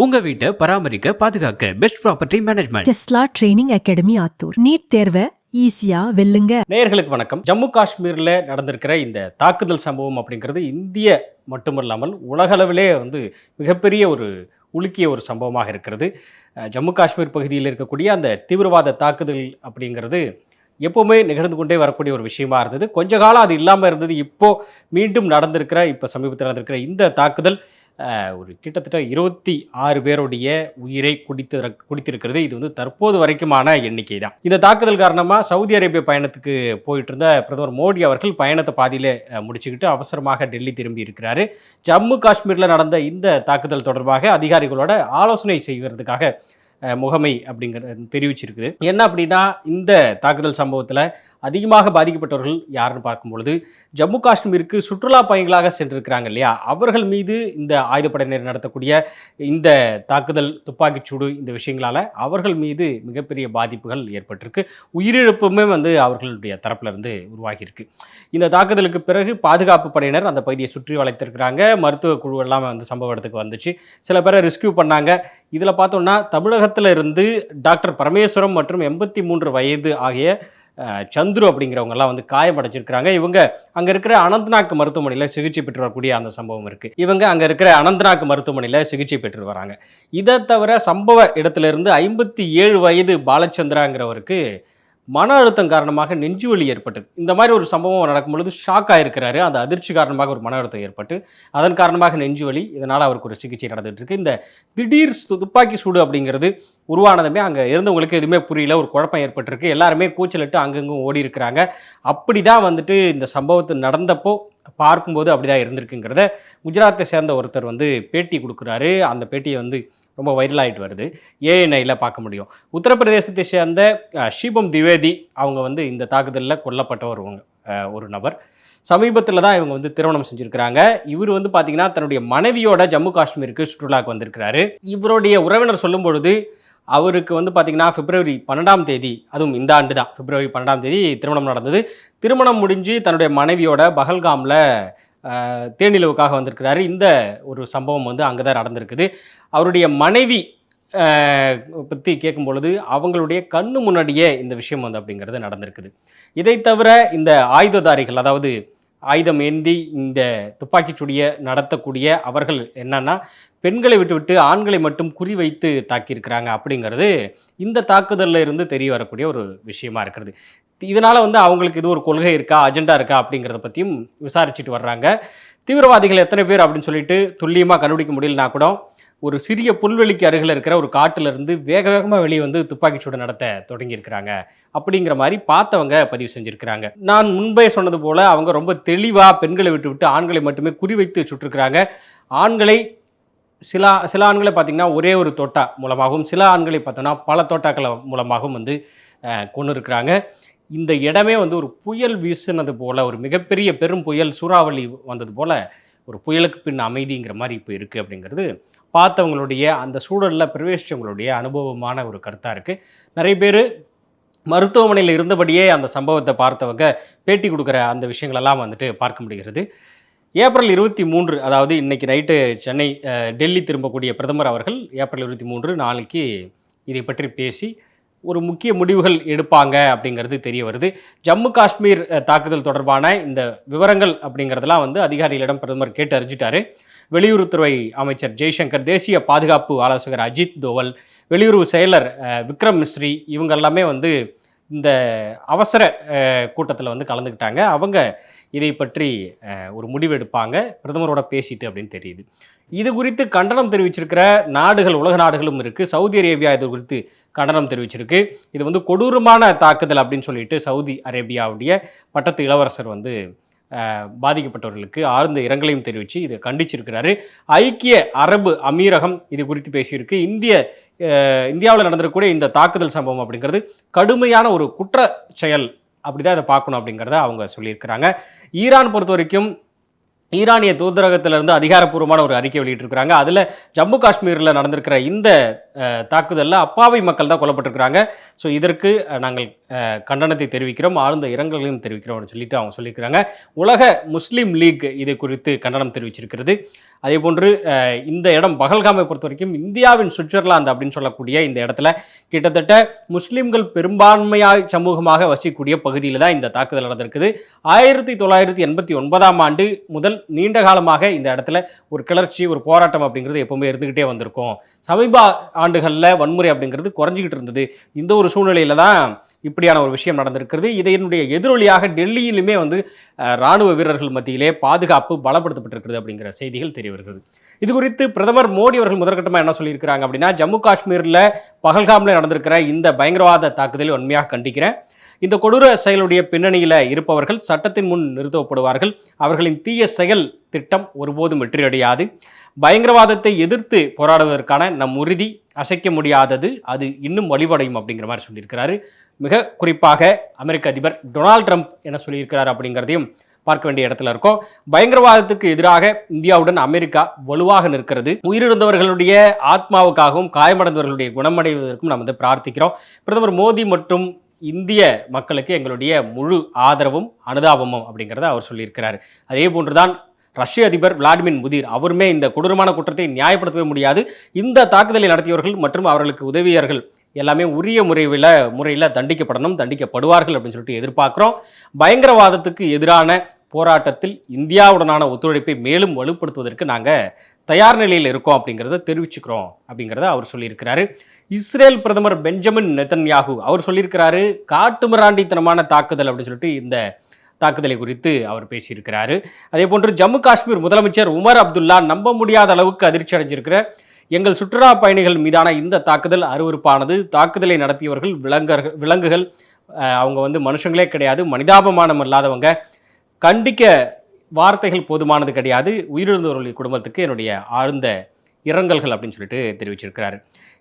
உங்க வீட்டை பராமரிக்க பாதுகாக்க best property management Tesla training academy Attur. NEET தேர்வை ஈஸியா வெல்லுங்க. நேயர்களுக்கு வணக்கம். ஜம்மு காஷ்மீரில் நடந்திருக்கிற இந்த தாக்குதல் சம்பவம் அப்படிங்கிறது இந்திய மட்டுமல்லாமல் உலகளவிலே வந்து மிகப்பெரிய ஒரு உலுக்கிய ஒரு சம்பவமாக இருக்கிறது. ஜம்மு காஷ்மீர் பகுதியில் இருக்கக்கூடிய அந்த தீவிரவாத தாக்குதல் அப்படிங்கிறது எப்போவுமே நிகழ்ந்து கொண்டே வரக்கூடிய ஒரு விஷயமா இருந்தது. கொஞ்ச காலம் அது இல்லாமல் இருந்தது. இப்போ மீண்டும் நடந்திருக்கிற இப்போ சமீபத்தில் நடந்திருக்கிற இந்த தாக்குதல் ஒரு கிட்டத்தட்ட இருபத்தி ஆறு பேருடைய உயிரை குடித்து குடித்திருக்கிறது. இது வந்து தற்போது வரைக்குமான எண்ணிக்கை தான் இந்த தாக்குதல் காரணமாக சவுதி அரேபிய பயணத்துக்கு போயிட்டு இருந்த பிரதமர் மோடி அவர்கள் பயணத்தை பாதியில் முடிச்சுக்கிட்டு அவசரமாக டெல்லி திரும்பி இருக்கிறாரு. ஜம்மு காஷ்மீரில் நடந்த இந்த தாக்குதல் தொடர்பாக அதிகாரிகளோட ஆலோசனை செய்வதற்காக முகமை அப்படிங்கிறது தெரிவிச்சிருக்குது. என்ன அப்படின்னா இந்த தாக்குதல் சம்பவத்தில் அதிகமாக பாதிக்கப்பட்டவர்கள் யாருன்னு பார்க்கும்பொழுது ஜம்மு காஷ்மீருக்கு சுற்றுலா பயணிகளாக சென்றிருக்கிறாங்க இல்லையா? அவர்கள் மீது இந்த ஆயுதப்படையினர் நடத்தக்கூடிய இந்த தாக்குதல் துப்பாக்கிச்சூடு இந்த விஷயங்களால் அவர்கள் மீது மிகப்பெரிய பாதிப்புகள் ஏற்பட்டிருக்கு. உயிரிழப்புமே வந்து அவர்களுடைய தரப்பிலிருந்து உருவாகியிருக்கு. இந்த தாக்குதலுக்கு பிறகு பாதுகாப்பு படையினர் அந்த பகுதியை சுற்றி வளைத்திருக்கிறாங்க. மருத்துவ குழு எல்லாம் வந்து சம்பவ இடத்துக்கு வந்துச்சு. சில பேரை ரெஸ்கியூ பண்ணாங்க. இதில் பார்த்தோம்னா தமிழகத்தில் இருந்து டாக்டர் பரமேஸ்வரம் மற்றும் எண்பத்தி மூன்று வயது ஆகிய சந்துரு அப்படிங்கிறவங்கெல்லாம் வந்து காயமடைஞ்சிருக்கிறாங்க. இவங்க அங்கே இருக்கிற அனந்த்நாக் மருத்துவமனையில் சிகிச்சை பெற்று வரக்கூடிய அந்த சம்பவம் இருக்குது இவங்க அங்கே இருக்கிற அனந்த்நாக் மருத்துவமனையில் சிகிச்சை பெற்று வராங்க. இதை தவிர சம்பவ இடத்துல ஐம்பத்தி ஏழு வயது பாலச்சந்திராங்கிறவருக்கு மன அழுத்தம் காரணமாக நெஞ்சுவலி ஏற்பட்டது. இந்த மாதிரி ஒரு சம்பவம் நடக்கும் பொழுது ஷாக் ஆகிருக்கிறாரு அந்த அதிர்ச்சி காரணமாக ஒரு மன அழுத்தம் ஏற்பட்டு அதன் காரணமாக நெஞ்சுவலி இதனால் அவருக்கு ஒரு சிகிச்சை நடந்துட்டு இருக்கு. இந்த திடீர் துப்பாக்கி சூடு அப்படிங்கிறது உருவானதுமே அங்கே இருந்தவங்களுக்கு எதுவுமே புரியல. ஒரு குழப்பம் ஏற்பட்டிருக்கு. எல்லாருமே கூச்சலிட்டு அங்கங்கும் ஓடி இருக்கிறாங்க அப்படி தான் வந்துட்டு இந்த சம்பவத்து நடந்தப்போ பார்க்கும்போது அப்படிதான் இருந்திருக்குங்கிறத குஜராத்தை சேர்ந்த ஒருத்தர் வந்து பேட்டி கொடுக்குறாரு. அந்த பேட்டியை வந்து ரொம்ப வைரலாகிட்டு வருது. ஏஎன்ஐயில் பார்க்க முடியும். உத்தரப்பிரதேசத்தை சேர்ந்த ஷீபம் திவேதி அவங்க வந்து இந்த தாக்குதலில் கொல்லப்பட்ட ஒருவங்க ஒரு நபர். சமீபத்தில் தான் இவங்க வந்து திருமணம் செஞ்சுருக்கிறாங்க. இவர் வந்து பார்த்தீங்கன்னா தன்னுடைய மனைவியோட ஜம்மு காஷ்மீருக்கு சுற்றுலாவுக்கு வந்திருக்கிறாரு. இவருடைய உறவினர் சொல்லும் பொழுது அவருக்கு வந்து பார்த்திங்கன்னா பிப்ரவரி பன்னெண்டாம் தேதி அதுவும் இந்த ஆண்டு தான் பிப்ரவரி பன்னெண்டாம் தேதி திருமணம் நடந்தது. திருமணம் முடிஞ்சு தன்னுடைய மனைவியோட பகல்காமில் தேனிலவுக்காக வந்திருக்கிறாரு. இந்த ஒரு சம்பவம் வந்து அங்கே தான் நடந்திருக்குது. அவருடைய மனைவி பற்றி கேட்கும் பொழுது அவங்களுடைய கண்ணு முன்னாடியே இந்த விஷயம் வந்து அப்படிங்கிறது நடந்திருக்குது. இதை தவிர இந்த ஆயுததாரிகள் அதாவது ஆயுதம் ஏந்தி இந்த துப்பாக்கிச்சூடியை நடத்தக்கூடிய அவர்கள் என்னன்னா பெண்களை விட்டுவிட்டு ஆண்களை மட்டும் குறிவைத்து தாக்கியிருக்கிறாங்க அப்படிங்கிறது இந்த தாக்குதலில் இருந்து தெரிய வரக்கூடிய ஒரு விஷயமா இருக்கிறது. இதனால வந்து அவங்களுக்கு இது ஒரு கொள்கை இருக்கா அஜெண்டா இருக்கா அப்படிங்கிறத பற்றியும் விசாரிச்சுட்டு வர்றாங்க. தீவிரவாதிகள் எத்தனை பேர் அப்படின்னு சொல்லிட்டு துல்லியமாக கண்டுபிடிக்க முடியலனா கூட ஒரு சிறிய புல்வெளிக்கு அருகில் இருக்கிற ஒரு காட்டிலிருந்து வேக வேகமாக வெளியே வந்து துப்பாக்கிச்சூடு நடத்த தொடங்கியிருக்கிறாங்க அப்படிங்கிற மாதிரி பார்த்தவங்க பதிவு செஞ்சுருக்கிறாங்க. நான் முன்பே சொன்னது போல் அவங்க ரொம்ப தெளிவாக பெண்களை விட்டு விட்டு ஆண்களை மட்டுமே குறிவைத்து சுட்டிருக்கிறாங்க. ஆண்களை சில சில ஆண்களை பார்த்திங்கன்னா ஒரே ஒரு தோட்டா மூலமாகவும் சில ஆண்களை பார்த்தோன்னா பல தோட்டாக்கள் மூலமாகவும் வந்து கொண்டு இருக்கிறாங்க இந்த இடமே வந்து ஒரு புயல் வீசினது போல் ஒரு மிகப்பெரிய பெரும் புயல் சூறாவளி வந்தது போல் ஒரு புயலுக்கு பின் அமைதிங்கிற மாதிரி இப்போ இருக்குது அப்படிங்கிறது பார்த்தவங்களுடைய அந்த சூழலில் பிரவேசித்தவங்களுடைய அனுபவமான ஒரு கருத்தாக இருக்குது நிறைய பேர் மருத்துவமனையில் இருந்தபடியே அந்த சம்பவத்தை பார்த்தவங்க பேட்டி கொடுக்குற அந்த விஷயங்களெல்லாம் வந்துட்டு பார்க்க முடிகிறது. ஏப்ரல் இருபத்தி மூன்று அதாவது இன்னைக்கு நைட்டு சென்னை டெல்லி திரும்பக்கூடிய பிரதமர் அவர்கள் ஏப்ரல் இருபத்தி மூன்று நாளைக்கு இதை பற்றி பேசி ஒரு முக்கிய முடிவுகள் எடுப்பாங்க அப்படிங்கிறது தெரிய வருது. ஜம்மு காஷ்மீர் தாக்குதல் தொடர்பான இந்த விவரங்கள் அப்படிங்கிறதெல்லாம் வந்து அதிகாரிகளிடம் பிரதமர் கேட்டு அறிஞ்சிட்டாரு. வெளியுறவுத்துறை அமைச்சர் ஜெய்சங்கர் தேசிய பாதுகாப்பு ஆலோசகர் அஜித் தோவல் வெளியுறவு செயலர் விக்ரம் மிஸ்ரி இவங்க எல்லாமே வந்து இந்த அவசர கூட்டத்தில் வந்து கலந்துக்கிட்டாங்க. அவங்க இதை பற்றி ஒரு முடிவு எடுப்பாங்க பிரதமரோட பேசிட்டு அப்படின்னு தெரியுது. இது குறித்து கண்டனம் தெரிவிச்சிருக்கிற நாடுகள் உலக நாடுகளும் இருக்குது சவுதி அரேபியா இது குறித்து கண்டனம் தெரிவிச்சிருக்கு. இது வந்து கொடூரமான தாக்குதல் அப்படின்னு சொல்லிட்டு சவுதி அரேபியாவுடைய பட்டத்து இளவரசர் வந்து பாதிக்கப்பட்டவர்களுக்கு ஆழ்ந்த இரங்கலையும் தெரிவித்து இதை கண்டிச்சிருக்கிறாரு. ஐக்கிய அரபு அமீரகம் இது குறித்து பேசியிருக்கு. இந்திய இந்தியாவில் நடந்திருக்கக்கூடிய இந்த தாக்குதல் சம்பவம் அப்படிங்கிறது கடுமையான ஒரு குற்ற செயல் அப்படிதான் இதை பார்க்கணும் அப்படிங்கிறத அவங்க சொல்லியிருக்கிறாங்க. ஈரான் பொறுத்த வரைக்கும் ஈரானிய தூதரகத்திலிருந்து அதிகாரப்பூர்வமான ஒரு அறிக்கை வெளியிட்டிருக்கிறாங்க. அதில் ஜம்மு காஷ்மீரில் நடந்திருக்கிற இந்த தாக்குதலில் அப்பாவி மக்கள் தான் கொல்லப்பட்டிருக்கிறாங்க. ஸோ இதற்கு நாங்கள் கண்டனத்தை தெரிவிக்கிறோம். ஆழ்ந்த இரங்கல்களையும் தெரிவிக்கிறோம்னு சொல்லிட்டு அவங்க சொல்லியிருக்கிறாங்க. உலக முஸ்லீம் லீக் இது குறித்து கண்டனம் தெரிவிச்சிருக்கிறது. அதே போன்று இந்த இடம் பகல்காமை பொறுத்த வரைக்கும் இந்தியாவின் சுவிட்சர்லாந்து அப்படின்னு சொல்லக்கூடிய இந்த இடத்துல கிட்டத்தட்ட முஸ்லீம்கள் பெரும்பான்மையாக சமூகமாக வசிக்கக்கூடிய பகுதியில் தான் இந்த தாக்குதல் நடந்திருக்குது. ஆயிரத்தி தொள்ளாயிரத்தி எண்பத்தி ஒன்பதாம் ஆண்டு முதல் நீண்ட காலமாக இந்த இடத்துல ஒரு கிளர்ச்சி ஒரு போராட்டம் அப்படிங்கிறது எப்பவுமே இருந்துக்கிட்டே வந்திருக்கும். சமீப ஆண்டுகளில் வன்முறை அப்படிங்கிறது குறைஞ்சிக்கிட்டு இருந்தது. இந்த ஒரு சூழ்நிலையில தான் இப்படியான ஒரு விஷயம் நடந்திருக்கிறது. இதனுடைய எதிரொலியாக டெல்லியிலுமே வந்து இராணுவ ராணுவ வீரர்கள் மத்தியிலே பாதுகாப்பு பலப்படுத்தப்பட்டிருக்கிறது அப்படிங்கிற செய்திகள் தெரிய வருகிறது. இது குறித்து பிரதமர் மோடி அவர்கள் முதற்கட்டமாக என்ன சொல்லியிருக்கிறாங்க அப்படின்னா ஜம்மு காஷ்மீரில் பகல்காமில் நடந்திருக்கிற இந்த பயங்கரவாத தாக்குதலை உண்மையாக கண்டிக்கிறேன். இந்த கொடூர செயலுடைய பின்னணியில் இருப்பவர்கள் சட்டத்தின் முன் நிறுத்தப்படுவார்கள். அவர்களின் தீய செயல் திட்டம் ஒருபோதும் வெற்றியடையாது. பயங்கரவாதத்தை எதிர்த்து போராடுவதற்கான நம் உறுதி அசைக்க முடியாதது. அது இன்னும் வலிவடையும் அப்படிங்கிற மாதிரி சொல்லியிருக்கிறாரு. மிக குறிப்பாக அமெரிக்க அதிபர் டொனால்ட் ட்ரம்ப் என்ன சொல்லியிருக்கிறார் அப்படிங்கிறதையும் பார்க்க வேண்டிய இடத்துல இருக்கோம். பயங்கரவாதத்துக்கு எதிராக இந்தியாவுடன் அமெரிக்கா வலுவாக நிற்கிறது. உயிரிழந்தவர்களுடைய ஆத்மாவுக்காகவும் காயமடைந்தவர்களுடைய குணமடைவதற்கும் நாம் வந்து பிரார்த்திக்கிறோம். பிரதமர் மோடி மற்றும் இந்திய மக்களுக்கு எங்களுடைய முழு ஆதரவும் அனுதாபமும் அப்படிங்கிறத அவர் சொல்லியிருக்கிறார். அதே போன்றுதான் ரஷ்ய அதிபர் விளாடிமிர் முதிர் அவருமே இந்த கொடூரமான குற்றத்தை நியாயப்படுத்தவே முடியாது. இந்த தாக்குதலை நடத்தியவர்கள் மற்றும் அவர்களுக்கு உதவியர்கள் எல்லாமே உரிய முறையில் முறையில் தண்டிக்கப்படணும் தண்டிக்கப்படுவார்கள் அப்படின்னு சொல்லிட்டு எதிர்பார்க்குறோம். பயங்கரவாதத்துக்கு எதிரான போராட்டத்தில் இந்தியாவுடனான ஒத்துழைப்பை மேலும் வலுப்படுத்துவதற்கு நாங்கள் தயார் நிலையில் இருக்கோம் அப்படிங்கிறத தெரிவிச்சுக்கிறோம் அப்படிங்கிறத அவர் சொல்லியிருக்கிறாரு. இஸ்ரேல் பிரதமர் பெஞ்சமின் நெத்தன்யாகு அவர் சொல்லியிருக்கிறாரு காட்டுமிராண்டித்தனமான தாக்குதல் அப்படின்னு சொல்லிட்டு இந்த தாக்குதலை குறித்து அவர் பேசியிருக்கிறாரு. அதே போன்று ஜம்மு காஷ்மீர் முதலமைச்சர் உமர் அப்துல்லா நம்ப முடியாத அளவுக்கு அதிர்ச்சி அடைஞ்சிருக்கிற எங்கள் சுற்றுலா பயணிகள் மீதான இந்த தாக்குதல் அருவருப்பானது. தாக்குதலை நடத்தியவர்கள் விலங்கர்கள் விலங்குகள் அவங்க வந்து மனுஷங்களே கிடையாது மனிதாபமானம் இல்லாதவங்க. கண்டிக்க வார்த்தைகள் போதுமானது கிடையாது. உயிரிழந்தவர்களுடைய குடும்பத்துக்கு என்னுடைய ஆழ்ந்த இரங்கல்கள் அப்படின்னு சொல்லிட்டு தெரிவிச்சிருக்கிறாரு.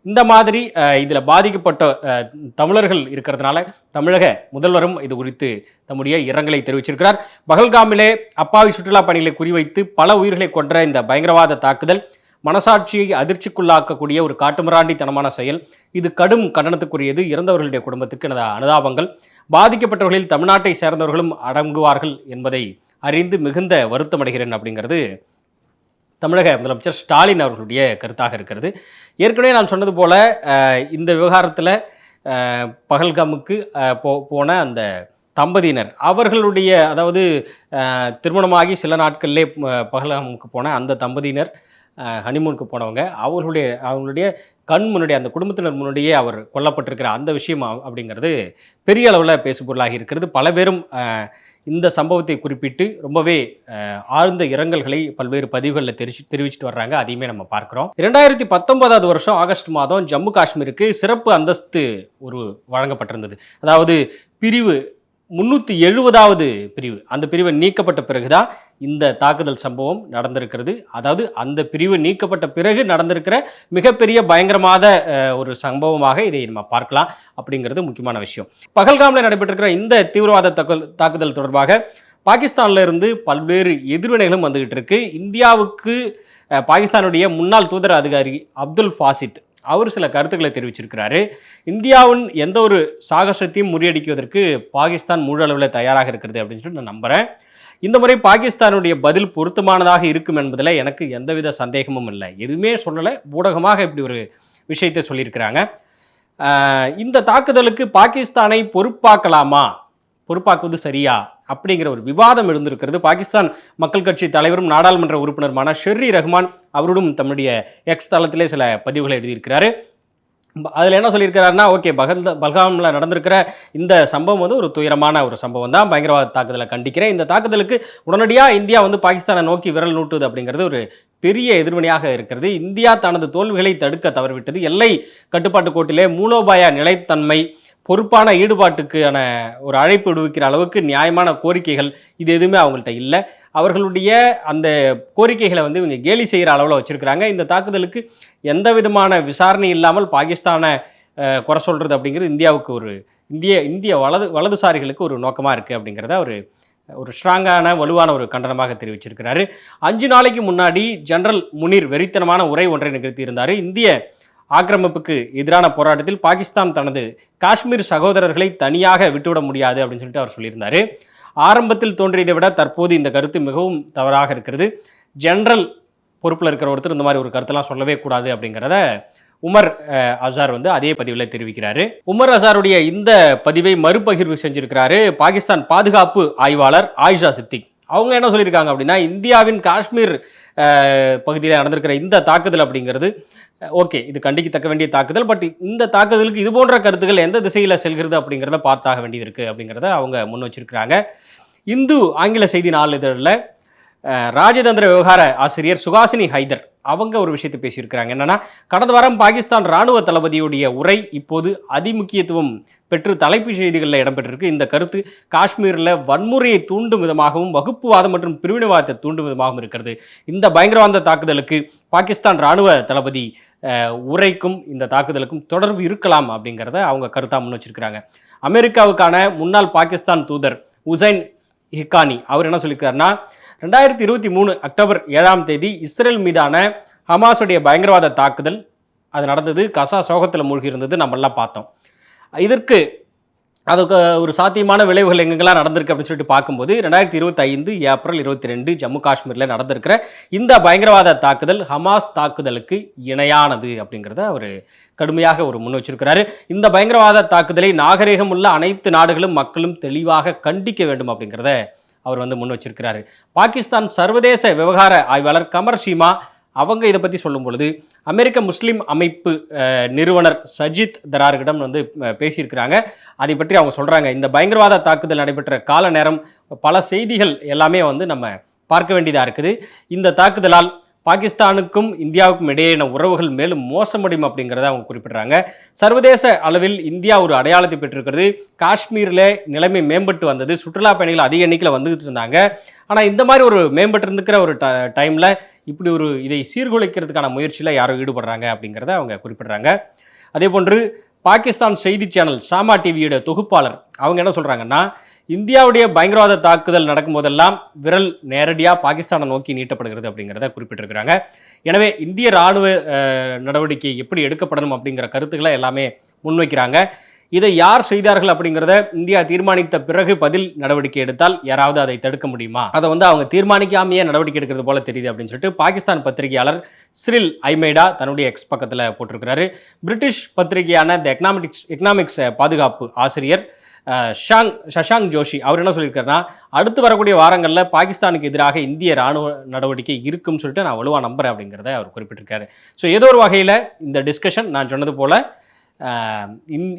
இந்த மாதிரி இதில் பாதிக்கப்பட்ட தமிழர்கள் இருக்கிறதுனால தமிழக முதல்வரும் இது குறித்து தம்முடைய இரங்கலை தெரிவிச்சிருக்கிறார். பகல்காமிலே அப்பாவி சுற்றுலா பணிகளை குறிவைத்து பல உயிர்களை கொன்ற இந்த பயங்கரவாத தாக்குதல் மனசாட்சியை அதிர்ச்சிக்குள்ளாக்கக்கூடிய ஒரு காட்டுமிராண்டித்தனமான செயல். இது கடும் கண்டனத்துக்குரியது. இறந்தவர்களுடைய குடும்பத்துக்கு எனது அனுதாபங்கள். பாதிக்கப்பட்டவர்களில் தமிழ்நாட்டை சேர்ந்தவர்களும் அடங்குவார்கள் என்பதை அறிந்து மிகுந்த வருத்தமடைகிறேன் அப்படிங்கிறது தமிழக முதலமைச்சர் ஸ்டாலின் அவர்களுடைய கருத்தாக இருக்கிறது. ஏற்கனவே நான் சொன்னது போல இந்த விவகாரத்தில் பகல்காமுக்கு போ போன அந்த தம்பதியினர் அவர்களுடைய அதாவது திருமணமாகி சில நாட்கள்லே அஹ், பகல்காமுக்கு போன அந்த தம்பதியினர் ஹனிமூனுக்கு போனவங்க அவர்களுடைய அவங்களுடைய கண் முன்னாடி அந்த குடும்பத்தினர் முன்னாடியே அவர் கொல்லப்பட்டிருக்கிற அந்த விஷயம் அப்படிங்கிறது பெரிய அளவில் பேசுபொருளாகி இருக்கிறது. பல பேரும் இந்த சம்பவத்தை குறிப்பிட்டு ரொம்பவே ஆழ்ந்த இரங்கல்களை பல்வேறு பதிவுகளில் தெரிவிச்சு தெரிவிச்சுட்டு வர்றாங்க. அதையுமே நம்ம பார்க்குறோம். இரண்டாயிரத்தி பத்தொன்பதாவது வருஷம் ஆகஸ்ட் மாதம் ஜம்மு காஷ்மீருக்கு சிறப்பு அந்தஸ்து ஒரு வழங்கப்பட்டிருந்தது. அதாவது பிரிவு முன்னூற்றி எழுபதாவது பிரிவு. அந்த பிரிவை நீக்கப்பட்ட பிறகுதான் இந்த தாக்குதல் சம்பவம் நடந்திருக்கிறது. அதாவது அந்த பிரிவு நீக்கப்பட்ட பிறகு நடந்திருக்கிற மிகப்பெரிய பயங்கரமாத ஒரு சம்பவமாக இதை நம்ம பார்க்கலாம் அப்படிங்கிறது முக்கியமான விஷயம். பகல்காமில் நடைபெற்றிருக்கிற இந்த தீவிரவாத தாக்குதல் தாக்குதல் தொடர்பாக பாகிஸ்தானில் இருந்து பல்வேறு எதிர்வினைகளும் வந்துகிட்டு இருக்கு இந்தியாவுக்கு பாகிஸ்தானுடைய முன்னாள் தூதர் அதிகாரி அப்துல் ஃபாசித் அவர் சில கருத்துக்களை தெரிவிச்சிருக்கிறாரு. இந்தியாவின் எந்த ஒரு சாகசத்தையும் முறியடிக்குவதற்கு பாகிஸ்தான் முழு அளவில் தயாராக இருக்கிறது அப்படின்னு சொல்லிட்டு நான் நம்புறேன். இந்த முறை பாகிஸ்தானுடைய பதில் பொருத்தமானதாக இருக்கும் என்பதில் எனக்கு எந்தவித சந்தேகமும் இல்லை. எதுவுமே சொல்லலை. ஊடகமாக இப்படி ஒரு விஷயத்தை சொல்லியிருக்கிறாங்க. இந்த தாக்குதலுக்கு பாகிஸ்தானை பொறுப்பாக்கலாமா? பொறுப்பாக்குவது சரியா? அப்படிங்கிற ஒரு விவாதம் எழுந்திருக்கிறது. பாகிஸ்தான் மக்கள் கட்சி தலைவரும் நாடாளுமன்ற உறுப்பினருமான ஷெர்ரி ரஹ்மான் அவரோடும் தம்முடைய எக்ஸ் தளத்திலே சில பதிவுகளை எழுதியிருக்கிறாரு. அதில் என்ன சொல்லியிருக்கிறாருன்னா ஓகே பகல் பல்காமில் நடந்திருக்கிற இந்த சம்பவம் வந்து ஒரு துயரமான ஒரு சம்பவம் தான். பயங்கரவாத தாக்குதலை கண்டிக்கிறேன். இந்த தாக்குதலுக்கு உடனடியாக இந்தியா வந்து பாகிஸ்தானை நோக்கி விரல் நூட்டுது அப்படிங்கிறது ஒரு பெரிய எதிர்வினையாக இருக்கிறது. இந்தியா தனது தோல்விகளை தடுக்க தவறிவிட்டது. எல்லை கட்டுப்பாட்டு கோட்டிலே மூலோபாய நிலைத்தன்மை பொறுப்பான ஈடுபாட்டுக்கான ஒரு அழைப்பு விடுவிக்கிற அளவுக்கு நியாயமான கோரிக்கைகள் இது எதுவுமே அவங்கள்ட்ட இல்லை. அவர்களுடைய அந்த கோரிக்கைகளை வந்து இவங்க கேலி செய்கிற அளவில் வச்சுருக்கிறாங்க. இந்த தாக்குதலுக்கு எந்த விதமான விசாரணை இல்லாமல் பாகிஸ்தானை குறை சொல்கிறது அப்படிங்கிறது இந்தியாவுக்கு ஒரு இந்திய இந்திய வலது வலதுசாரிகளுக்கு ஒரு நோக்கமாக இருக்குது அப்படிங்கிறத ஒரு ஒரு ஸ்ட்ராங்கான வலுவான ஒரு கண்டனமாக தெரிவிச்சிருக்கிறாரு. அஞ்சு நாளைக்கு முன்னாடி ஜெனரல் முனீர் வெறித்தனமான உரை ஒன்றை நிகழ்த்தியிருந்தார். இந்திய ஆக்கிரமிப்புக்கு எதிரான போராட்டத்தில் பாகிஸ்தான் தனது காஷ்மீர் சகோதரர்களை தனியாக விட்டுவிட முடியாது அப்படின்னு சொல்லிட்டு அவர் சொல்லியிருந்தார். ஆரம்பத்தில் தோன்றியதை விட தற்போது இந்த கருத்து மிகவும் தவறாக இருக்கிறது. ஜென்ரல் பொறுப்பில் இருக்கிற ஒருத்தர் இந்த மாதிரி ஒரு கருத்தெல்லாம் சொல்லவே கூடாது அப்படிங்கிறத உமர் அசார் வந்து அதே பதிவில் தெரிவிக்கிறாரு. உமர் அசாருடைய இந்த பதிவை மறுபகிர்வு செஞ்சிருக்கிறாரு பாகிஸ்தான் பாதுகாப்பு ஆய்வாளர் ஆயிஷா சித்திக். அவங்க என்ன சொல்லியிருக்காங்க அப்படின்னா இந்தியாவின் காஷ்மீர் பகுதியில் நடந்திருக்கிற இந்த தாக்குதல் அப்படிங்கிறது ஓகே இது கண்டிக்கத்தக்க வேண்டிய தாக்குதல் பட் இந்த தாக்குதலுக்கு இது போன்ற கருத்துக்கள் எந்த திசையில் செல்கிறது அப்படிங்கிறத பார்த்தாக வேண்டியது இருக்குது அப்படிங்கிறத அவங்க முன் வச்சிருக்கிறாங்க. இந்து ஆங்கில செய்தி நாளிதழில் ராஜதந்திர விவகார ஆசிரியர் சுகாசினி ஹைதர் அவங்க ஒரு விஷயத்தை பேசியிருக்கிறாங்க. என்னன்னா கடந்த வாரம் பாகிஸ்தான் ராணுவ தளபதியுடைய உரை இப்போது அதிமுக்கியத்துவம் பெற்று தலைப்புச் செய்திகளில் இடம்பெற்றிருக்கு. இந்த கருத்து காஷ்மீரில் வன்முறையை தூண்டும் விதமாகவும் வகுப்புவாதம் மற்றும் பிரிவினைவாதத்தை தூண்டும் விதமாகவும் இருக்கிறது. இந்த பயங்கரவாத தாக்குதலுக்கு பாகிஸ்தான் ராணுவ தளபதி உரைக்கும் இந்த தாக்குதலுக்கும் தொடர்பு இருக்கலாம் அப்படிங்கிறத அவங்க கருத்தாக முன் வச்சிருக்கிறாங்க. அமெரிக்காவுக்கான முன்னாள் பாகிஸ்தான் தூதர் உசைன் ஹிக்கானி அவர் என்ன சொல்லியிருக்காருன்னா ரெண்டாயிரத்தி இருபத்தி மூணு அக்டோபர் ஏழாம் தேதி இஸ்ரேல் மீதான ஹமாஸுடைய பயங்கரவாத தாக்குதல். அது நடந்தது கசா சோகத்தில் மூழ்கி இருந்தது நம்மெல்லாம் பார்த்தோம். இதற்கு அதுக்கு ஒரு சாத்தியமான விளைவுகள் எங்கெங்கெல்லாம் நடந்திருக்கு அப்படின்னு சொல்லிட்டு பார்க்கும்போது ரெண்டாயிரத்தி இருபத்தைந்து ஏப்ரல் இருபத்தி ரெண்டு ஜம்மு காஷ்மீரில் நடந்திருக்கிற இந்த பயங்கரவாத தாக்குதல் ஹமாஸ் தாக்குதலுக்கு இணையானது அப்படிங்கிறத அவர் கடுமையாக ஒரு முன் வச்சிருக்கிறாரு. இந்த பயங்கரவாத தாக்குதலை நாகரிகம் உள்ள அனைத்து நாடுகளும் மக்களும் தெளிவாக கண்டிக்க வேண்டும் அப்படிங்கிறத அவர் வந்து முன் வச்சிருக்கிறாரு. பாகிஸ்தான் சர்வதேச விவகார ஆய்வாளர் கமர் சீமா அவங்க இதை பற்றி சொல்லும் பொழுது அமெரிக்க முஸ்லீம் அமைப்பு நிறுவனர் சஜித் தரார்கிடம் வந்து பேசியிருக்கிறாங்க. அதை பற்றி அவங்க சொல்கிறாங்க இந்த பயங்கரவாத தாக்குதல் நடைபெற்ற கால நேரம் பல செய்திகள் எல்லாமே வந்து நம்ம பார்க்க வேண்டியதாக இருக்குது. இந்த தாக்குதலால் பாகிஸ்தானுக்கும் இந்தியாவுக்கும் இடையேயான உறவுகள் மேலும் மோசமடையும் அப்படிங்கிறத அவங்க குறிப்பிடுறாங்க. சர்வதேச அளவில் இந்தியா ஒரு அடையாளத்தை பெற்றிருக்கிறது. காஷ்மீரில் நிலைமை மேம்பட்டு வந்தது. சுற்றுலா பயணிகள் அதிக எண்ணிக்கையில் வந்துகிட்டு இருந்தாங்க. ஆனால் இந்த மாதிரி ஒரு மேம்பட்டு இருந்துக்கிற ஒரு ட டைமில் இப்படி ஒரு இதை சீர்குலைக்கிறதுக்கான முயற்சியில் யாரோ ஈடுபடுறாங்க அப்படிங்கிறத அவங்க குறிப்பிடுறாங்க. அதே போன்று பாகிஸ்தான் செய்தி சேனல் சாமா டிவியோட தொகுப்பாளர் அவங்க என்ன சொல்கிறாங்கன்னா இந்தியாவுடைய பயங்கரவாத தாக்குதல் நடக்கும் போதெல்லாம் விரல் நேரடியாக பாகிஸ்தானை நோக்கி நீட்டப்படுகிறது அப்படிங்கிறத குறிப்பிட்டிருக்கிறாங்க. எனவே இந்திய ராணுவ நடவடிக்கை எப்படி எடுக்கப்படணும் அப்படிங்கிற கருத்துக்களை எல்லாமே முன்வைக்கிறாங்க. இதை யார் செய்தார்கள் அப்படிங்கிறத இந்தியா தீர்மானித்த பிறகு பதில் நடவடிக்கை எடுத்தால் யாராவது அதை தடுக்க முடியுமா? அதை வந்து அவங்க தீர்மானிக்காமையே நடவடிக்கை எடுக்கிறது போல தெரியுது அப்படின்னு சொல்லிட்டு பாகிஸ்தான் பத்திரிகையாளர் சிரில் ஐமேடா தன்னுடைய எக்ஸ் பக்கத்தில் போட்டிருக்கிறாரு. பிரிட்டிஷ் பத்திரிகையான த எக்கனாமிக்ஸ் எக்கனாமிக்ஸ் பாதுகாப்பு ஆசிரியர் ஷாங் சஷாங் ஜோஷி அவர் என்ன சொல்லியிருக்காருன்னா அடுத்து வரக்கூடிய வாரங்களில் பாகிஸ்தானுக்கு எதிராக இந்திய ராணுவ நடவடிக்கை இருக்கும்னு சொல்லிட்டு நான் வலுவாக நம்புறேன் அப்படிங்கிறத அவர் குறிப்பிட்டிருக்காரு. ஸோ ஏதோ ஒரு வகையில் இந்த டிஸ்கஷன் நான் சொன்னது போல்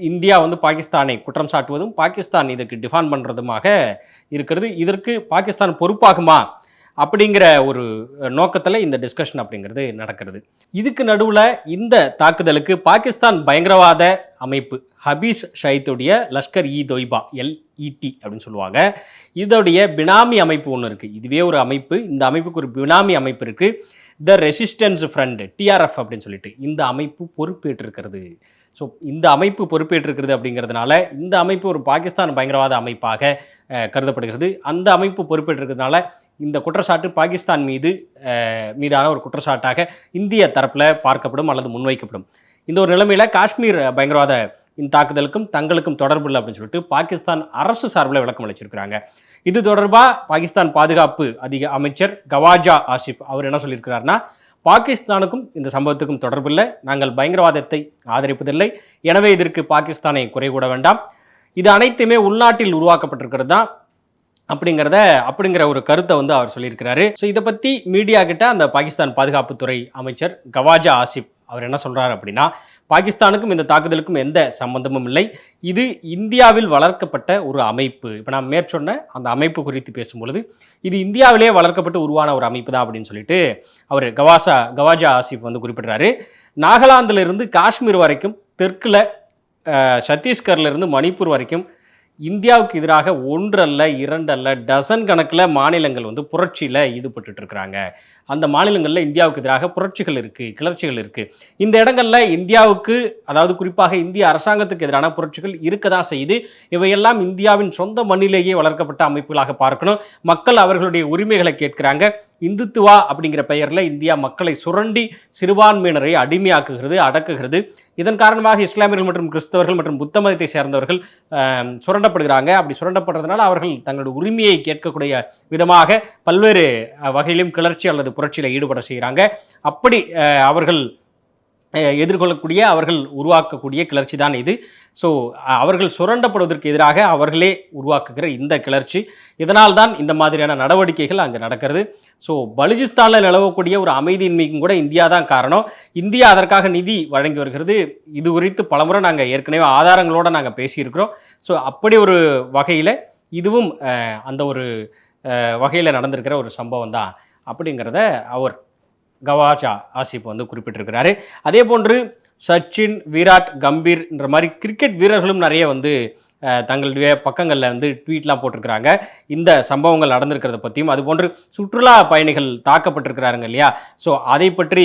இந்தியா வந்து பாகிஸ்தானை குற்றம் சாட்டுவதும் பாகிஸ்தான் இதுக்கு டிஃபான் பண்ணுறதுமாக இருக்கிறது. இதற்கு பாகிஸ்தான் பொறுப்பாகுமா அப்படிங்கிற ஒரு நோக்கத்தில் இந்த டிஸ்கஷன் அப்படிங்கிறது நடக்கிறது. இதுக்கு நடுவில் இந்த தாக்குதலுக்கு பாகிஸ்தான் பயங்கரவாத அமைப்பு ஹபீஸ் ஷைத்துடைய லஷ்கர் இ தொய்பா எல்இடி அப்படின்னு சொல்லுவாங்க. இதோடைய பினாமி அமைப்பு ஒன்று இருக்குது இதுவே ஒரு அமைப்பு. இந்த அமைப்புக்கு ஒரு பினாமி அமைப்பு இருக்குது த ரெசிஸ்டன்ஸ் ஃப்ரண்ட் டிஆர்எஃப் அப்படின்னு சொல்லிட்டு இந்த அமைப்பு பொறுப்பேற்றிருக்கிறது. ஸோ இந்த அமைப்பு பொறுப்பேற்றிருக்கிறது அப்படிங்கிறதுனால இந்த அமைப்பு ஒரு பாகிஸ்தான் பயங்கரவாத அமைப்பாக கருதப்படுகிறது. அந்த அமைப்பு பொறுப்பேற்றிருக்கிறதுனால இந்த குற்றச்சாட்டு பாகிஸ்தான் மீது மீதான ஒரு குற்றச்சாட்டாக இந்திய தரப்பில் பார்க்கப்படும் அல்லது முன்வைக்கப்படும். இந்த ஒரு நிலைமையில் காஷ்மீர் பயங்கரவாத இந்த தாக்குதலுக்கும் தங்களுக்கும் தொடர்பு இல்லை அப்படின்னு சொல்லிட்டு பாகிஸ்தான் அரசு சார்பில் விளக்கம் அளிச்சிருக்கிறாங்க. இது தொடர்பாக பாகிஸ்தான் பாதுகாப்பு அதிக அமைச்சர் கவாஜா ஆசிப் அவர் என்ன சொல்லியிருக்கிறாருன்னா பாகிஸ்தானுக்கும் இந்த சம்பவத்துக்கும் தொடர்பில்லை நாங்கள் பயங்கரவாதத்தை ஆதரிப்பதில்லை. எனவே இதற்கு பாகிஸ்தானை குறை கூட வேண்டாம். இது அனைத்துமே உள்நாட்டில் உருவாக்கப்பட்டிருக்கிறது தான் அப்படிங்கிறத அப்படிங்கிற ஒரு கருத்தை வந்து அவர் சொல்லியிருக்கிறாரு. ஸோ இதை பற்றி மீடியா கிட்ட அந்த பாகிஸ்தான் பாதுகாப்புத்துறை அமைச்சர் கவாஜா ஆசிப் அவர் என்ன சொல்கிறார் அப்படின்னா பாகிஸ்தானுக்கும் இந்த தாக்குதலுக்கும் எந்த சம்பந்தமும் இல்லை. இது இந்தியாவில் வளர்க்கப்பட்ட ஒரு அமைப்பு. இப்போ நான் மேற்சொன்ன அந்த அமைப்பு குறித்து பேசும்பொழுது இது இந்தியாவிலே வளர்க்கப்பட்டு உருவான ஒரு அமைப்பு தான் அப்படின்னு சொல்லிட்டு அவர் கவாசா கவாஜா ஆசிப் வந்து குறிப்பிடுறாரு. நாகாலாந்திலிருந்து காஷ்மீர் வரைக்கும் தெற்கில் சத்தீஸ்கர்லேருந்து மணிப்பூர் வரைக்கும் இந்தியாவுக்கு எதிராக ஒன்றல்ல இரண்டல்ல டசன் கணக்கில் மாநிலங்கள் வந்து புரட்சியில் ஈடுபட்டு இருக்கிறாங்க. அந்த மாநிலங்களில் இந்தியாவுக்கு எதிராக புரட்சிகள் இருக்குது கிளர்ச்சிகள் இருக்குது இந்த இடங்களில் இந்தியாவுக்கு அதாவது குறிப்பாக இந்திய அரசாங்கத்துக்கு எதிரான புரட்சிகள் இருக்க தான் செய்யுது இவையெல்லாம் இந்தியாவின் சொந்த மண்ணிலேயே வளர்க்கப்பட்ட அமைப்புகளாக பார்க்கணும். மக்கள் அவர்களுடைய உரிமைகளை கேட்கிறாங்க. இந்துத்துவா அப்படிங்கிற பெயரில் இந்தியா மக்களை சுரண்டி சிறுபான்மையினரை அடிமையாக்குகிறது அடக்குகிறது. இதன் காரணமாக இஸ்லாமியர்கள் மற்றும் கிறிஸ்தவர்கள் மற்றும் புத்த மதத்தை சேர்ந்தவர்கள் சுரண்டப்படுகிறாங்க. அப்படி சுரண்டப்படுறதுனால அவர்கள் தங்களுடைய உரிமையை கேட்கக்கூடிய விதமாக பல்வேறு வகையிலும் கிளர்ச்சி அல்லது புரட்சியில் ஈடுபட செய்கிறாங்க அப்படி அவர்கள் எதிர்கொள்ளக்கூடிய அவர்கள் உருவாக்கக்கூடிய கிளர்ச்சி தான் இது. ஸோ அவர்கள் சுரண்டப்படுவதற்கு எதிராக அவர்களே உருவாக்குகிற இந்த கிளர்ச்சி. இதனால் தான் இந்த மாதிரியான நடவடிக்கைகள் அங்கே நடக்கிறது. ஸோ பலுஜிஸ்தானில் நிலவக்கூடிய ஒரு அமைதியின்மைக்கும் கூட இந்தியா தான் காரணம். இந்தியா அதற்காக நிதி வழங்கி வருகிறது. இது குறித்து பலமுறை நாங்கள் ஏற்கனவே ஆதாரங்களோடு நாங்கள் பேசியிருக்கிறோம். ஸோ அப்படி ஒரு வகையில் இதுவும் அந்த ஒரு வகையில் நடந்திருக்கிற ஒரு சம்பவம் தான். அப்படிங்கிறத அவர் கவாஜா ஆசிப் வந்து குறிப்பிட்டிருக்கிறாரு. அதே போன்று சச்சின் விராட் கம்பீர்ன்ற மாதிரி கிரிக்கெட் வீரர்களும் நிறைய வந்து தங்களுடைய பக்கங்களில் வந்து ட்வீட்லாம் போட்டிருக்கிறாங்க. இந்த சம்பவங்கள் நடந்திருக்கிறத பற்றியும் அதுபோன்று சுற்றுலா பயணிகள் தாக்கப்பட்டிருக்கிறாருங்க இல்லையா? ஸோ அதை பற்றி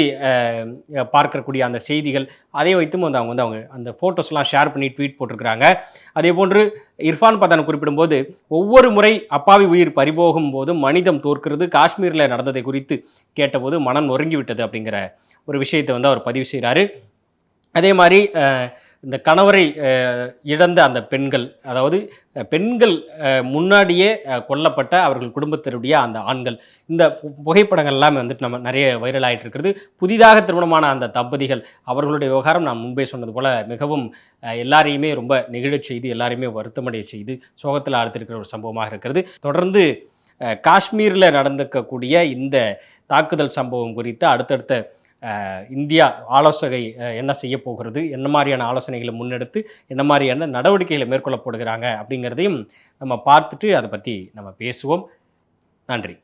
பார்க்கக்கூடிய அந்த செய்திகள் அதை வைத்தும் வந்து அவங்க வந்து அவங்க அந்த ஃபோட்டோஸ்லாம் ஷேர் பண்ணி ட்வீட் போட்டிருக்கிறாங்க. அதே போன்று இர்ஃபான் பதான் குறிப்பிடும்போது ஒவ்வொரு முறை அப்பாவி உயிர் பறிபோகும் போது மனிதம் தோற்கிறது காஷ்மீரில் நடந்ததை குறித்து கேட்டபோது மனம் நொறுங்கி விட்டது அப்படிங்கிற ஒரு விஷயத்தை வந்து அவர் பதிவு செய்கிறாரு அதே மாதிரி இந்த கணவரை இழந்த அந்த பெண்கள் அதாவது பெண்கள் முன்னாடியே கொல்லப்பட்ட அவர்கள் குடும்பத்தினுடைய அந்த ஆண்கள். இந்த பு- புகைப்படங்கள் எல்லாமே வந்துட்டு நம்ம நிறைய வைரல் ஆகிட்டு இருக்கிறது புதிதாக திருமணமான அந்த தம்பதிகள் அவர்களுடைய விவகாரம் நான் முன்பே சொன்னது போல மிகவும் எல்லாரையுமே ரொம்ப நெகிழச் செய்து எல்லாரையுமே வருத்தமடைய செய்து சோகத்தில் ஆழ்த்திருக்கிற ஒரு சம்பவமாக இருக்கிறது. தொடர்ந்து காஷ்மீரில் நடந்திருக்கக்கூடிய இந்த தாக்குதல் சம்பவம் குறித்து அடுத்தடுத்த இந்தியா ஆலோசகை என்ன செய்ய போகிறது என்ன மாதிரியான ஆலோசனைகளை முன்னெடுத்து என்ன மாதிரியான நடவடிக்கைகளை மேற்கொள்ளப்படுகிறாங்க அப்படிங்கிறதையும் நம்ம பார்த்துட்டு அதை பற்றி நம்ம பேசுவோம். நன்றி.